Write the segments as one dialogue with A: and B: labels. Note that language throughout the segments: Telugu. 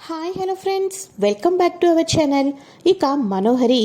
A: Hi hello friends welcome back to our channel ఇక మనోహరి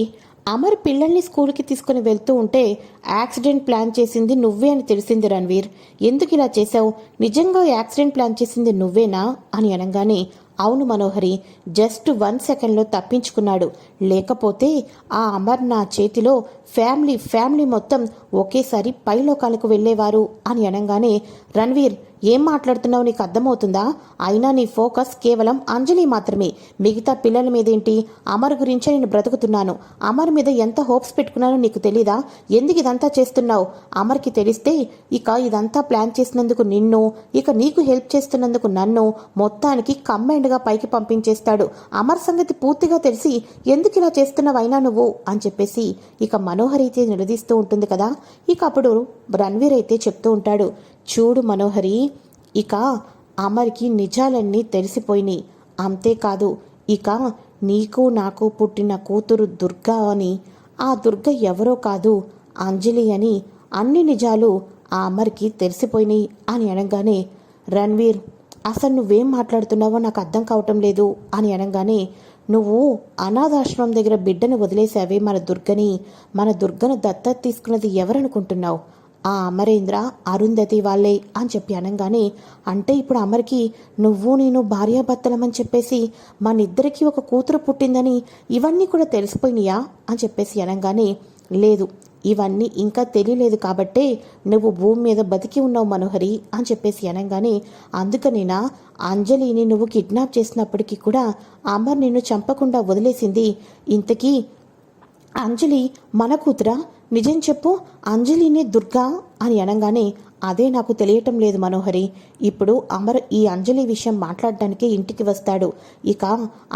A: అమర్ పిల్లల్ని స్కూల్కి తీసుకుని వెళ్తూ ఉంటే యాక్సిడెంట్ ప్లాన్ చేసింది నువ్వే అని తెలిసింది రణ్వీర్. ఎందుకు ఇలా చేశావు? నిజంగా యాక్సిడెంట్ ప్లాన్ చేసింది నువ్వేనా? అని అనగానే అవును మనోహరి జస్ట్ వన్ సెకండ్లో తప్పించుకున్నాడు. లేకపోతే ఆ అమర్ నా చేతిలో ఫ్యామిలీ ఫ్యామిలీ మొత్తం ఒకేసారి పైలోకాలకు వెళ్ళేవారు అని అనగానే రణ్వీర్ ఏం మాట్లాడుతున్నావు? నీకు అర్థమవుతుందా? అయినా నీ ఫోకస్ కేవలం అంజలి మాత్రమే. మిగతా పిల్లల మీదేంటి? అమర్ గురించే నేను బ్రతుకుతున్నాను. అమర్ మీద ఎంత హోప్స్ పెట్టుకున్నానో నీకు తెలీదా? ఎందుకు ఇదంతా చేస్తున్నావు? అమర్కి తెలిస్తే ఇక ఇదంతా ప్లాన్ చేసినందుకు నిన్ను ఇక నీకు హెల్ప్ చేస్తున్నందుకు నన్ను మొత్తానికి కంబైండ్గా పైకి పంపించేస్తాడు. అమర్ సంగతి పూర్తిగా తెలిసి ఎందుకు ఇలా చేస్తున్నావైనా నువ్వు? అని చెప్పేసి ఇక మనోహర్ అయితే నిలదీస్తూ ఉంటుంది కదా? ఇక అప్పుడు రణ్వీర్ అయితే చెప్తూ ఉంటాడు చూడు మనోహరి ఇక అమర్కి నిజాలన్నీ తెలిసిపోయినాయి. అంతేకాదు ఇక నీకు నాకు పుట్టిన కూతురు దుర్గా అని ఆ దుర్గ ఎవరో కాదు అంజలి అని అన్ని నిజాలు ఆ అమర్కి తెలిసిపోయినాయి అని అనగానే రణ్వీర్ అసలు నువ్వేం మాట్లాడుతున్నావో నాకు అర్థం కావటం లేదు అని అనగానే నువ్వు అనాథాశ్రమం దగ్గర బిడ్డను వదిలేసావే మన దుర్గని. మన దుర్గను దత్తత తీసుకున్నది ఎవరనుకుంటున్నావు? ఆ అమరేంద్ర అరుంధతి వాళ్ళే అని చెప్పి అనగానే అంటే ఇప్పుడు అమర్కి నువ్వు నేను భార్యాభర్తలమని చెప్పేసి మనిద్దరికీ ఒక కూతురు పుట్టిందని ఇవన్నీ కూడా తెలిసిపోయినాయా అని చెప్పేసి అనగానే లేదు ఇవన్నీ ఇంకా తెలియలేదు కాబట్టే నువ్వు భూమి మీద బతికి ఉన్నావు మనోహరి అని చెప్పేసి అనగానే అందుకనేనా అంజలిని నువ్వు కిడ్నాప్ చేసినప్పటికీ కూడా అమర్ నిన్ను చంపకుండా వదిలేసింది. ఇంతకీ అంజలి మన కూతురా? నిజం చెప్పు అంజలిని దుర్గా అని అనగానే అదే నాకు తెలియటం లేదు మనోహరి. ఇప్పుడు అమర్ ఈ అంజలి విషయం మాట్లాడడానికి ఇంటికి వస్తాడు. ఇక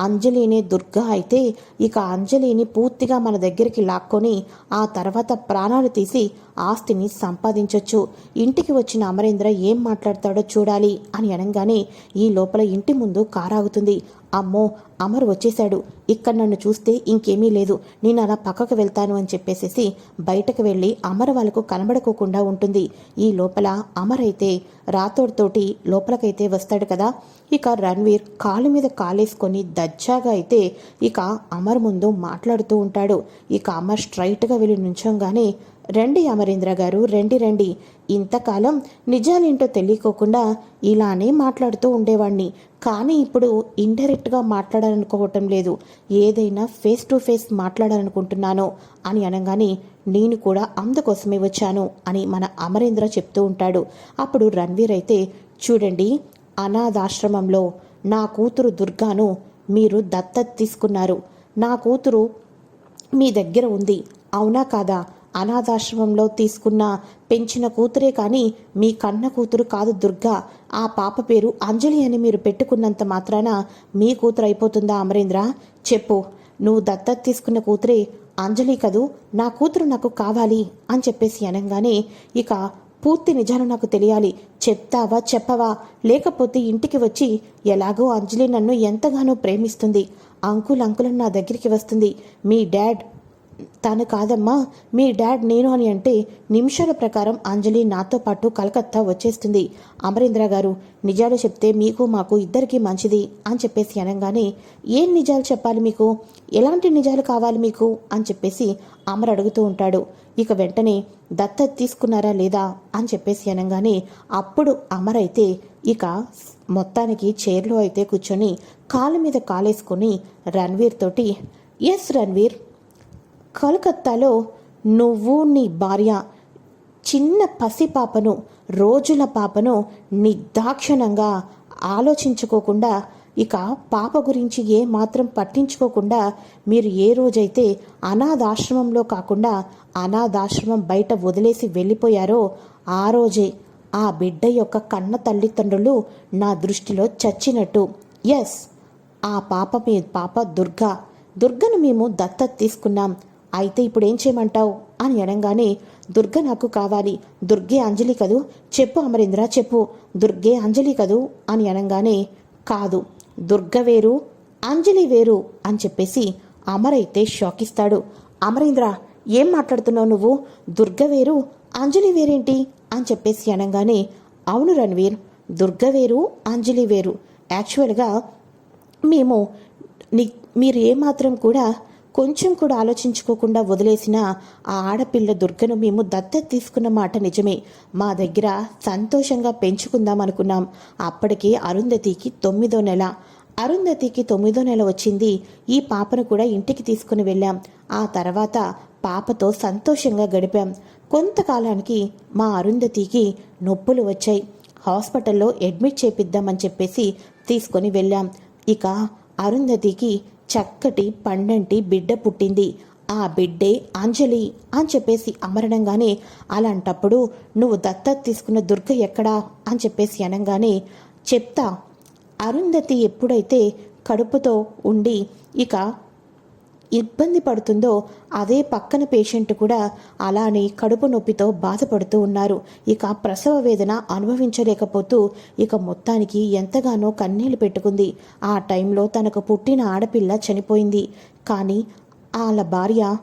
A: అంజలిని దుర్గా అయితే ఇక అంజలిని పూర్తిగా మన దగ్గరికి లాక్కొని ఆ తర్వాత ప్రాణాలు తీసి ఆస్తిని సంపాదించొచ్చు. ఇంటికి వచ్చిన అమరేంద్ర ఏం మాట్లాడతాడో చూడాలి అని అనగానే ఈ లోపల ఇంటి ముందు కారాగుతుంది. అమ్మో అమర్ వచ్చేశాడు. ఇక్కడ నన్ను చూస్తే ఇంకేమీ లేదు. నేను అలా పక్కకు వెళ్తాను అని చెప్పేసేసి బయటకు వెళ్ళి అమర్ వాళ్ళకు కనబడుకోకుండా ఉంటుంది. ఈ లోపల అమర్ అయితే రాతోడితోటి లోపలకైతే వస్తాడు కదా. ఇక రణ్వీర్ కాలు మీద కాలేసుకొని దజ్జాగా అయితే ఇక అమర్ ముందు మాట్లాడుతూ ఉంటాడు. ఇక అమర్ స్ట్రైట్గా వెళ్ళి నుంచంగానే రండి అమరేంద్ర గారు రండి రండి. ఇంతకాలం నిజాలేంటో తెలియకోకుండా ఇలానే మాట్లాడుతూ ఉండేవాణ్ణి. కానీ ఇప్పుడు ఇండైరెక్ట్గా మాట్లాడాలనుకోవటం లేదు. ఏదైనా ఫేస్ టు ఫేస్ మాట్లాడాలనుకుంటున్నాను అని అనగానే నేను కూడా అందుకోసమే వచ్చాను అని మన అమరేంద్ర చెప్తూ ఉంటాడు. అప్పుడు రణ్వీర్ అయితే చూడండి అనాథాశ్రమంలో నా కూతురు దుర్గాను మీరు దత్తత తీసుకున్నారు. నా కూతురు మీ దగ్గర ఉంది. అవునా కాదా? అనాథాశ్రమంలో తీసుకున్న పెంచిన కూతురే కానీ మీ కన్న కూతురు కాదు దుర్గా. ఆ పాప పేరు అంజలి అని మీరు పెట్టుకున్నంత మాత్రాన మీ కూతురు అయిపోతుందా అమరేంద్ర? చెప్పు. నువ్వు దత్తత తీసుకున్న కూతురే అంజలి కదూ? నా కూతురు నాకు కావాలి అని చెప్పేసి అనగానే ఇక పూర్తి నిజాలు నాకు తెలియాలి. చెప్తావా చెప్పవా? లేకపోతే ఇంటికి వచ్చి ఎలాగో అంజలి నన్ను ఎంతగానో ప్రేమిస్తుంది. అంకుల్ అంకుల్ నా దగ్గరికి వస్తుంది. మీ డాడ్ తను కాదమ్మా మీ డాడ్ నేను అని అంటే నిమిషాల ప్రకారం అంజలి నాతో పాటు కలకత్తా వచ్చేస్తుంది. అమరేంద్ర గారు నిజాలు చెప్తే మీకు మాకు ఇద్దరికీ మంచిది అని చెప్పేసి అనగానే ఏం నిజాలు చెప్పాలి మీకు? ఎలాంటి నిజాలు కావాలి మీకు? అని చెప్పేసి అమర్ అడుగుతూ ఉంటాడు. ఇక వెంటనే దత్త తీసుకున్నారా లేదా? అని చెప్పేసి అనగానే అప్పుడు అమర్ అయితే ఇక మొత్తానికి చైర్లో అయితే కూర్చొని కాలు మీద కాలేసుకొని రణ్వీర్ తోటి ఎస్ రణ్వీర్ కలకత్తాలో నువ్వు నీ భార్య చిన్న పసి పాపను రోజుల పాపను నిర్దాక్షిణంగా ఆలోచించుకోకుండా ఇక పాప గురించి ఏ మాత్రం పట్టించుకోకుండా మీరు ఏ రోజైతే అనాథాశ్రమంలో కాకుండా అనాథాశ్రమం బయట వదిలేసి వెళ్ళిపోయారో ఆ రోజే ఆ బిడ్డ యొక్క కన్న తల్లిదండ్రులు నా దృష్టిలో చచ్చినట్టు. ఎస్ ఆ పాప మీ పాప దుర్గా. దుర్గను మేము దత్తత తీసుకున్నాం. అయితే ఇప్పుడు ఏం చేయమంటావు? అని అనగానే దుర్గ నాకు కావాలి. దుర్గే అంజలి కదూ? చెప్పు అమరేంద్ర చెప్పు. దుర్గే అంజలి కదూ? అని అనగానే కాదు. దుర్గ వేరు అంజలి వేరు అని చెప్పేసి అమరైతే అయితే షాక్ ఇస్తాడు అమరేంద్ర ఏం మాట్లాడుతున్నావు నువ్వు? దుర్గ వేరు అంజలి వేరేంటి? అని చెప్పేసి అనగానే అవును రణ్వీర్ దుర్గ వేరు అంజలి వేరు. యాక్చువల్గా మేము ని మీరు ఏమాత్రం కూడా కొంచెం కూడా ఆలోచించుకోకుండా వదిలేసిన ఆ ఆడపిల్ల దుర్గను మేము దత్తత తీసుకున్న మాట నిజమే. మా దగ్గర సంతోషంగా పెంచుకుందాం అనుకున్నాం. అప్పటికి అరుంధతికి తొమ్మిదో నెల. అరుంధతికి తొమ్మిదో నెల వచ్చింది. ఈ పాపను కూడా ఇంటికి తీసుకుని వెళ్ళాం. ఆ తర్వాత పాపతో సంతోషంగా గడిపాం. కొంతకాలానికి మా అరుంధతికి నొప్పులు వచ్చాయి. హాస్పిటల్లో అడ్మిట్ చేపిద్దామని చెప్పేసి తీసుకొని వెళ్ళాం. ఇక అరుంధతికి చక్కటి పండంటి బిడ్డ పుట్టింది. ఆ బిడ్డే అంజలి అని చెప్పేసి అమరణంగానే అలాంటప్పుడు నువ్వు దత్తత తీసుకున్న దుర్గ ఎక్కడా అని చెప్పేసి అనగానే చెప్తా. అరుంధతి ఎప్పుడైతే కడుపుతో ఉండి ఇక ఇబ్బంది పడుతుందో అదే పక్కన పేషెంట్ కూడా అలానే కడుపు నొప్పితో బాధపడుతూ ఉన్నారు. ఇక ప్రసవ వేదన అనుభవించలేకపోతూ ఇక మొత్తానికి ఎంతగానో కన్నీళ్ళు పెట్టుకుంది. ఆ టైంలో తనకు పుట్టిన ఆడపిల్ల చనిపోయింది. కానీ వాళ్ళ భార్య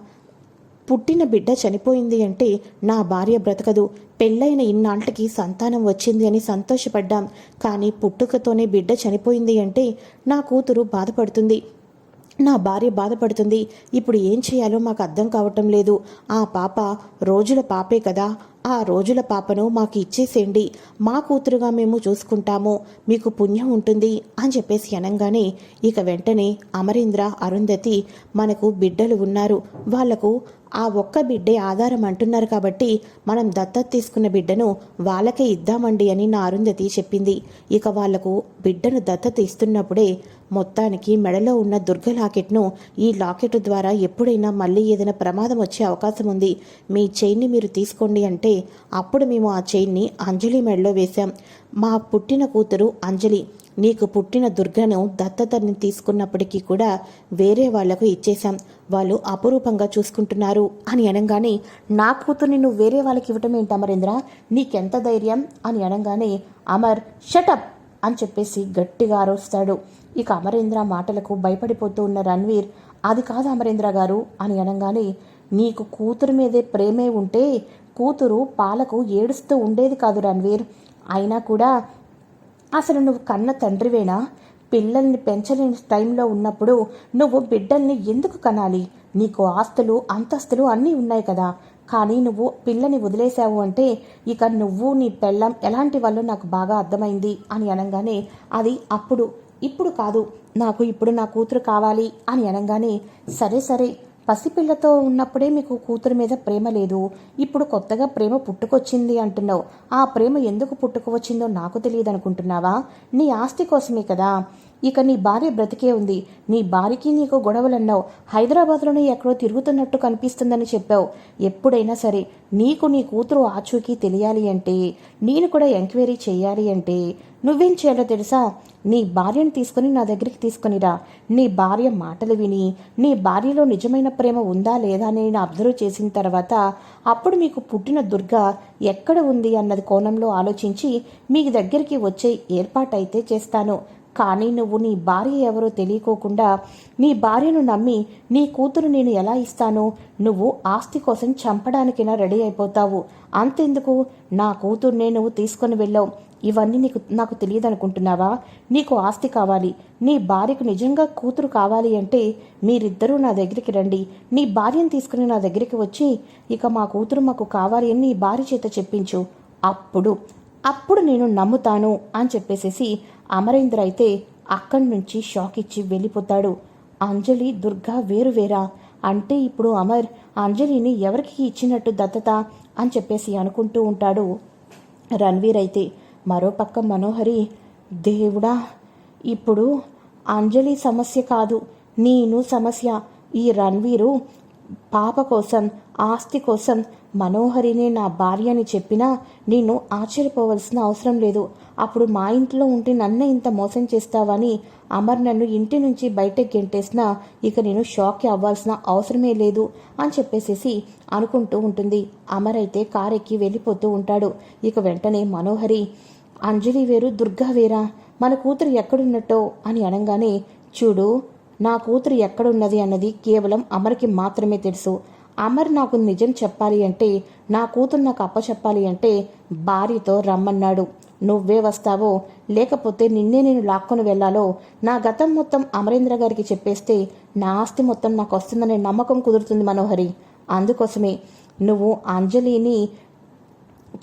A: పుట్టిన బిడ్డ చనిపోయింది అంటే నా భార్య బ్రతకదు. పెళ్ళైన ఇన్నాళ్ళకి సంతానం వచ్చింది అని సంతోషపడ్డాం. కానీ పుట్టుకతోనే బిడ్డ చనిపోయింది అంటే నా కూతురు బాధపడుతుంది. నా భార్య బాధపడుతుంది. ఇప్పుడు ఏం చేయాలో మాకు అర్థం కావటం లేదు. ఆ పాప రోజుల పాపే కదా. ఆ రోజుల పాపను మాకు ఇచ్చేసేయండి. మా కూతురుగా మేము చూసుకుంటాము. మీకు పుణ్యం ఉంటుంది అని చెప్పేసి అనగానే ఇక వెంటనే అమరీంద్ర అరుంధతి మనకు బిడ్డలు ఉన్నారు. వాళ్ళకు ఆ ఒక్క బిడ్డే ఆధారం అంటున్నారు కాబట్టి మనం దత్తత తీసుకున్న బిడ్డను వాళ్ళకే ఇద్దామండి అని నా అరుంధతి చెప్పింది. ఇక వాళ్ళకు బిడ్డను దత్తత ఇస్తున్నప్పుడే మొత్తానికి మెడలో ఉన్న దుర్గ లాకెట్ను ఈ లాకెట్ ద్వారా ఎప్పుడైనా మళ్ళీ ఏదైనా ప్రమాదం వచ్చే అవకాశం ఉంది. మీ చైన్ని మీరు తీసుకోండి అంటే అప్పుడు మేము ఆ చైన్ని అంజలి మెడలో వేశాం. మా పుట్టిన కూతురు అంజలి నీకు పుట్టిన దుర్గను దత్తతని తీసుకున్నప్పటికీ కూడా వేరే వాళ్ళకు ఇచ్చేశాం. వాళ్ళు అపురూపంగా చూసుకుంటున్నారు అని అనగానే నా కూతుర్ని నువ్వు వేరే వాళ్ళకి ఇవ్వటం ఏంటి అమరేంద్ర? నీకెంత ధైర్యం? అని అనగానే అమర్ షటప్ అని చెప్పేసి గట్టిగా అరుస్తాడు. ఇక అమరేంద్ర మాటలకు భయపడిపోతూ ఉన్న రణ్వీర్ అది కాదు అమరేంద్ర గారు అని అనగానే నీకు కూతురు మీదే ప్రేమే ఉంటే కూతురు పాలకు ఏడుస్తూ ఉండేది కాదు రణ్వీర్. అయినా కూడా అసలు నువ్వు కన్న తండ్రివేనా? పిల్లల్ని పెంచలేని టైంలో ఉన్నప్పుడు నువ్వు బిడ్డల్ని ఎందుకు కనాలి? నీకు ఆస్తులు అంతస్తులు అన్నీ ఉన్నాయి కదా. కానీ నువ్వు పిల్లని వదిలేశావు అంటే ఇక నువ్వు నీ పెళ్ళం ఎలాంటి వాళ్ళు నాకు బాగా అర్థమైంది అని అనగానే అది అప్పుడు ఇప్పుడు కాదు నాకు ఇప్పుడు నా కూతురు కావాలి అని అనగానే సరే సరే పసిపిల్లతో ఉన్నప్పుడే మీకు కూతురు మీద ప్రేమ లేదు. ఇప్పుడు కొత్తగా ప్రేమ పుట్టుకొచ్చింది అంటున్నావు. ఆ ప్రేమ ఎందుకు పుట్టుకువచ్చిందో నాకు తెలియదు అనుకుంటున్నావా నీ ఆస్తి కోసమే కదా. ఇక నీ భార్య బ్రతికే ఉంది. నీ భార్యకి నీకు గొడవలన్నావు. హైదరాబాద్లోనే ఎక్కడో తిరుగుతున్నట్టు కనిపిస్తుందని చెప్పావు. ఎప్పుడైనా సరే నీకు నీ కూతురు ఆచూకీ తెలియాలి అంటే నేను కూడా ఎంక్వైరీ చేయాలి అంటే నువ్వేం చేయాలో తెలుసా? నీ భార్యను తీసుకుని నా దగ్గరికి తీసుకునిరా నీ భార్య మాటలు విని నీ భార్యలో నిజమైన ప్రేమ ఉందా లేదా అని నేను అబ్జర్వ్ చేసిన తర్వాత అప్పుడు మీకు పుట్టిన దుర్గ ఎక్కడ ఉంది అన్నది కోణంలో ఆలోచించి మీ దగ్గరికి వచ్చే ఏర్పాటైతే చేస్తాను. కానీ నువ్వు నీ భార్య ఎవరో తెలియకోకుండా నీ భార్యను నమ్మి నీ కూతురు నేను ఎలా ఇస్తాను? నువ్వు ఆస్తి కోసం చంపడానికైనా రెడీ అయిపోతావు. అంతెందుకు? నా కూతుర్నే నువ్వు తీసుకొని వెళ్ళావు. ఇవన్నీ నీకు నాకు తెలియదు అనుకుంటున్నావా నీకు ఆస్తి కావాలి. నీ భార్యకు నిజంగా కూతురు కావాలి అంటే మీరిద్దరూ నా దగ్గరికి రండి. నీ భార్యను తీసుకుని నా దగ్గరికి వచ్చి ఇక మా కూతురు మాకు కావాలి అని నీ భార్య చేత చెప్పించు. అప్పుడు అప్పుడు నేను నమ్ముతాను అని చెప్పేసేసి అమరేంద్ర అయితే అక్కడి నుంచి షాక్ ఇచ్చి వెళ్ళిపోతాడు. అంజలి దుర్గా వేరు వేరా. అంటే ఇప్పుడు అమర్ అంజలిని ఎవరికి ఇచ్చినట్టు దత్తత అని చెప్పేసి అనుకుంటూ ఉంటాడు రణ్వీర్ అయితే. మరోపక్క మనోహరి దేవుడా ఇప్పుడు అంజలి సమస్య కాదు నేను సమస్య. ఈ రణ్వీరు పాప కోసం ఆస్తి కోసం మనోహరిని నా భార్య అని చెప్పినా నేను ఆశ్చర్యపోవలసిన అవసరం లేదు. అప్పుడు మా ఇంట్లో ఉంటే నన్ను ఇంత మోసం చేస్తావని అమర్ నన్ను ఇంటి నుంచి బయటకు గెంటేసినా ఇక నేను షాక్ అవ్వాల్సిన అవసరమే లేదు అని చెప్పేసేసి అనుకుంటూ ఉంటుంది. అమర్ అయితే కారెక్కి వెళ్ళిపోతూ ఉంటాడు. ఇక వెంటనే మనోహరి అంజలి వేరు దుర్గా వేరా? మన కూతురు ఎక్కడున్నట్టో? అని అనగానే చూడు నా కూతురు ఎక్కడున్నది అన్నది కేవలం అమర్కి మాత్రమే తెలుసు. అమర్ నాకు నిజం చెప్పాలి అంటే నా కూతురు నాకు అప్పచెప్పాలి అంటే భార్యతో రమ్మన్నాడు. నువ్వే వస్తావో లేకపోతే నిన్నే నేను లాక్కొని వెళ్ళాలో నా గతం మొత్తం అమరేంద్ర గారికి చెప్పేస్తే నా ఆస్తి మొత్తం నాకు వస్తుందనే నమ్మకం కుదురుతుంది మనోహరి. అందుకోసమే నువ్వు అంజలిని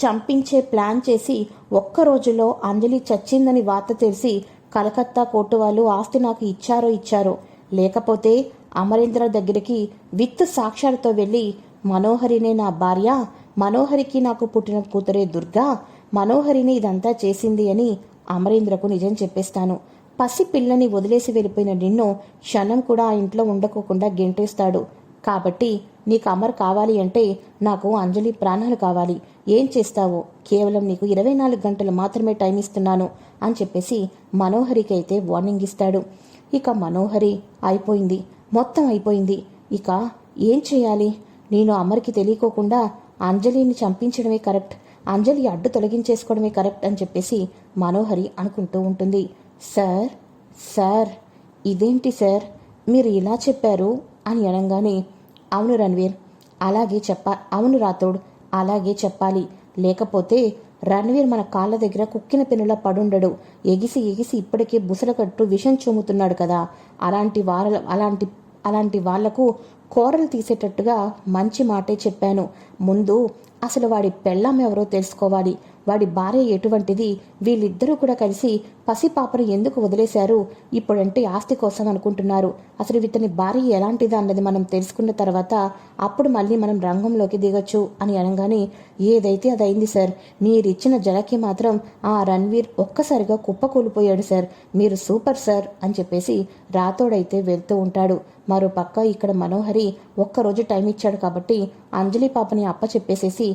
A: చంపించే ప్లాన్ చేసి ఒక్క రోజులో అంజలి చచ్చిందని వార్త తెలిసి కలకత్తా కోర్టు వాళ్ళు ఆస్తి నాకు ఇచ్చారో ఇచ్చారో. లేకపోతే అమరేంద్ర దగ్గరికి విత్ సాక్ష్యాలతో వెళ్ళి మనోహరినే నా భార్య మనోహరికి నాకు పుట్టిన కూతురే దుర్గా మనోహరిని ఇదంతా చేసింది అని అమరేంద్రకు నిజం చెప్పేస్తాను. పసి పిల్లని వదిలేసి వెళ్ళిపోయిన నిన్ను క్షణం కూడా ఆ ఇంట్లో ఉండకోకుండా గెంటేస్తాడు. కాబట్టి నీకు అమర్ కావాలి అంటే నాకు అంజలి ప్రాణాలు కావాలి. ఏం చేస్తావో? కేవలం నీకు ఇరవై నాలుగు గంటలు మాత్రమే టైం ఇస్తున్నాను అని చెప్పేసి మనోహరికి అయితే వార్నింగ్ ఇస్తాడు. ఇక మనోహరి అయిపోయింది. మొత్తం అయిపోయింది. ఇక ఏం చేయాలి? నేను అమర్కి తెలియకోకుండా అంజలిని చంపించడమే కరెక్ట్. అంజలి అడ్డు తొలగించేసుకోవడమే కరెక్ట్ అని చెప్పేసి మనోహరి అనుకుంటూ ఉంటుంది. సార్ సార్ ఇదేంటి సార్? మీరు ఇలా చెప్పారు అని అనగానే అవును రణ్వీర్ అలాగే చెప్ప అవును రాథోడ్ అలాగే చెప్పాలి. లేకపోతే రణ్వీర్ మన కాళ్ళ దగ్గర కుక్కిన పెనులా పడుండడు. ఎగిసి ఎగిసి ఇప్పటికే బుసలకట్టు విషం చూముతున్నాడు కదా. అలాంటి వార అలాంటి అలాంటి వాళ్ళకు కోరలు తీసేటట్టుగా మంచి మాటే చెప్పాను. ముందు అసలు వాడి పెళ్ళాం ఎవరో తెలుసుకోవాలి. వాడి భార్య ఎటువంటిది? వీళ్ళిద్దరూ కూడా కలిసి పసిపాపను ఎందుకు వదిలేశారు? ఇప్పుడంటే ఆస్తి కోసం అనుకుంటున్నారు. అసలు ఇతని భార్య ఎలాంటిది అన్నది మనం తెలుసుకున్న తర్వాత అప్పుడు మళ్ళీ మనం రంగంలోకి దిగొచ్చు అని అనగానే ఏదైతే అది అయింది సార్ మీరిచ్చిన జలకి మాత్రం ఆ రణ్వీర్ ఒక్కసారిగా కుప్పకూలిపోయాడు సార్. మీరు సూపర్ సార్ అని చెప్పేసి రాతోడైతే వెళ్తూ ఉంటాడు. మరో పక్క ఇక్కడ మనోహరి ఒక్కరోజు టైం ఇచ్చాడు కాబట్టి అంజలి పాపని అప్ప చెప్పేసేసి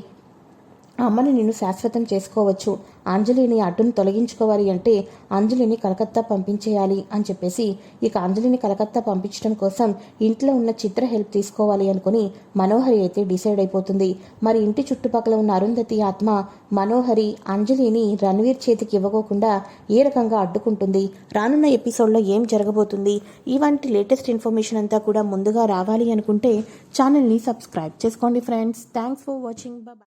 A: అమ్మని నిన్ను శాశ్వతం చేసుకోవచ్చు. అంజలిని అడ్డును తొలగించుకోవాలి అంటే అంజలిని కలకత్తా పంపించేయాలి అని చెప్పేసి ఇక అంజలిని కలకత్తా పంపించడం కోసం ఇంట్లో ఉన్న చిత్ర హెల్ప్ తీసుకోవాలి అనుకుని మనోహరి అయితే డిసైడ్ అయిపోతుంది. మరి ఇంటి చుట్టుపక్కల ఉన్న అరుంధతి ఆత్మ మనోహరి అంజలిని రణవీర్ చేతికి ఇవ్వకోకుండా ఏ రకంగా అడ్డుకుంటుంది? రానున్న ఎపిసోడ్లో ఏం జరగబోతుంది? ఇవంటి లేటెస్ట్ ఇన్ఫర్మేషన్ అంతా కూడా ముందుగా రావాలి అనుకుంటే ఛానల్ని సబ్స్క్రైబ్ చేసుకోండి friends. Thanks for watching. Bye